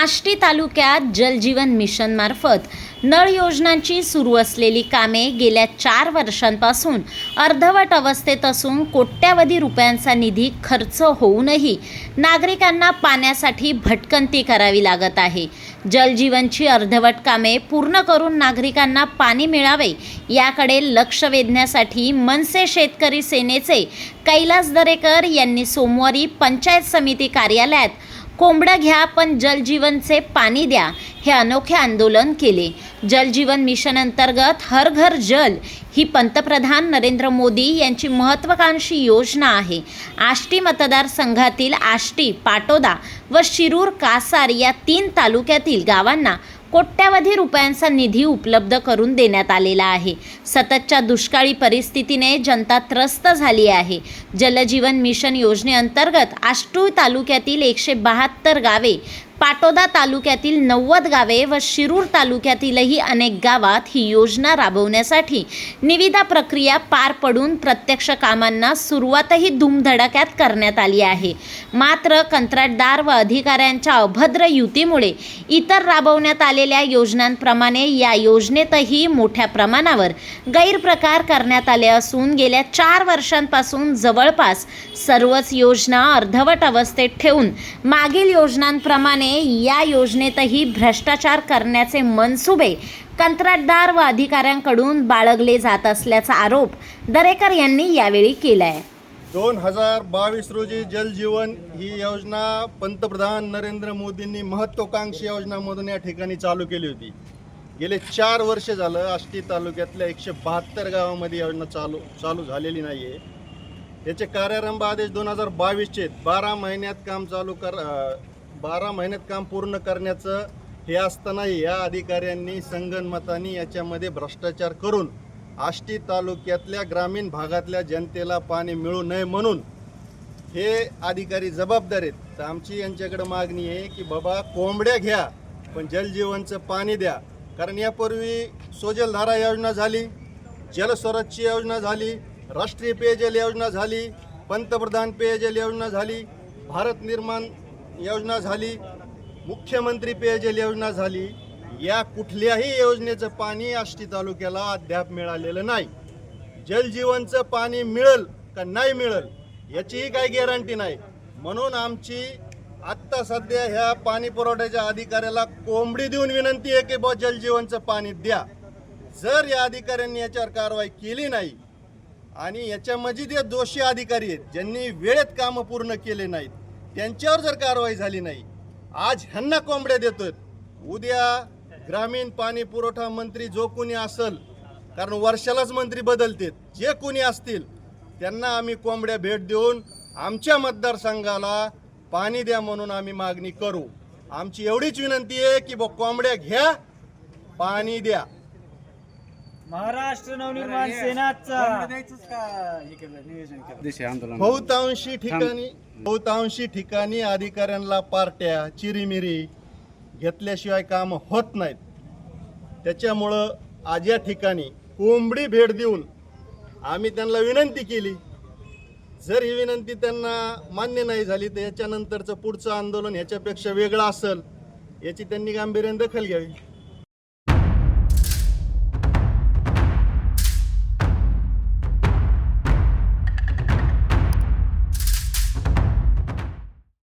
आष्टी तालुक्यात जलजीवन मिशनमार्फत नळ योजनांची सुरू असलेली कामे गेल्या चार वर्षांपासून अर्धवट अवस्थेत असून कोट्यावधी रुपयांचा निधी खर्च होऊनही नागरिकांना पाण्यासाठी भटकंती करावी लागत आहे. जलजीवनची अर्धवट कामे पूर्ण करून नागरिकांना पाणी मिळावे याकडे लक्ष वेधण्यासाठी मनसे शेतकरी सेनेचे कैलास दरेकर यांनी सोमवारी पंचायत समिती कार्यालयात कोंबडं घ्या पण जलजीवनचे पाणी द्या हे अनोखे आंदोलन केले. जलजीवन मिशन अंतर्गत हर घर जल ही पंतप्रधान नरेंद्र मोदी यांची महत्त्वाकांक्षी योजना आहे. आष्टी मतदारसंघातील आष्टी पाटोदा व शिरूर कासार या तीन तालुक्यातील गावांना कोट्यावधी रुपयांचा निधी उपलब्ध करून देण्यात आलेला आहे. सततच्या दुष्काळी परिस्थितीने जनता त्रस्त झाली आहे. जलजीवन मिशन योजनेअंतर्गत आष्टू तालुक्यातील एकशे बहात्तर गावे पाटोदा तालुक्यातील नव्वद गावे व शिरूर तालुक्यातीलही अनेक गावात ही योजना राबवण्यासाठी निविदा प्रक्रिया पार पडून प्रत्यक्ष कामांना सुरुवातही धूमधडाक्यात करण्यात आली आहे. मात्र कंत्राटदार व अधिकाऱ्यांच्या अभद्र युतीमुळे इतर राबवण्यात आलेल्या योजनांप्रमाणे या योजनेतही मोठ्या प्रमाणावर गैरप्रकार करण्यात आले असून गेल्या चार वर्षांपासून जवळपास सर्वच योजना अर्धवट अवस्थेत ठेवून मागील योजनांप्रमाणे या योजनेतही भ्रष्टाचार करण्याचे मनसुबे कंत्राटदार व अधिकाऱ्यांकडून बाळगले जात असल्याचा आरोप दरेकर यांनी यावेळी केला आहे दोन हजार बावीस रोजी जलजीवन ही योजना पंतप्रधान नरेंद्र मोदींनी महत्वाकांक्षी योजनामधून या ठिकाणी चालू केली होती. गेले चार वर्ष झालं आष्टी तालुक्यातल्या एकशे बहात्तर गावामध्ये योजना चालू चालू झालेली नाही आहे याचे कार्यारंभ आदेश दोन हजार बावीसचे बारा महिन्यात काम चालू कर बारा महिन्यात काम पूर्ण करण्याचं हे असतानाही या अधिकाऱ्यांनी संगणमतानी याच्यामध्ये भ्रष्टाचार करून आष्टी तालुक्यातल्या ग्रामीण भागातल्या जनतेला पाणी मिळू नये म्हणून हे अधिकारी जबाबदार आहेत. तर आमची यांच्याकडे मागणी आहे की बाबा कोंबड्या घ्या पण जलजीवनचं पाणी द्या. कारण यापूर्वी सोजलधारा योजना झाली जलस्वराजची योजना झाली राष्ट्रीय पेयजल योजना झाली पंतप्रधान पेयजल योजना झाली भारत निर्माण योजना झाली मुख्यमंत्री पेयजल योजना झाली या कुठल्याही योजनेचं पाणी आष्टी तालुक्याला अद्याप मिळालेलं नाही. जलजीवनचं पाणी मिळेल का नाही मिळेल याचीही काही गॅरंटी नाही. म्हणून आमची आत्ता सध्या ह्या पाणी पुरवठ्याच्या अधिकाऱ्याला कोंबडी देऊन विनंती आहे की बा जलजीवनचं पाणी द्या. जर या अधिकाऱ्यांनी याच्यावर कारवाई केली नाही आणि याच्यामध्ये जे दोषी अधिकारी आहेत ज्यांनी वेळेत कामं पूर्ण केले नाहीत त्यांच्यावर जर कारवाई झाली नाही आज ह्यांना कोंबड्या देतोय उद्या ग्रामीण पाणी पुरवठा मंत्री जो कोणी असल कारण वर्षालाच मंत्री बदलतात जे कोणी असतील त्यांना आम्ही कोंबड्या भेट देऊन आमच्या मतदारसंघाला पाणी द्या म्हणून आम्ही मागणी करू. आमची एवढीच विनंती आहे की बा कोंबड्या घ्या पाणी द्या. महाराष्ट्र नवनिर्माण सेनाचा. देशी आंदोलन. बहुतांशी ठिकाणी बहुतांशी ठिकाणी अधिकाऱ्यांना पार्ट्या चिरीमिरी घेतल्याशिवाय काम होत नाहीत. त्याच्यामुळं आज या ठिकाणी कोंबडी भेट देऊन आम्ही त्यांना विनंती केली. जर ही विनंती त्यांना मान्य नाही झाली तर याच्यानंतरचं पुढचं आंदोलन ह्याच्यापेक्षा वेगळं असेल याची त्यांनी गांभीर्याने दखल घ्यावी.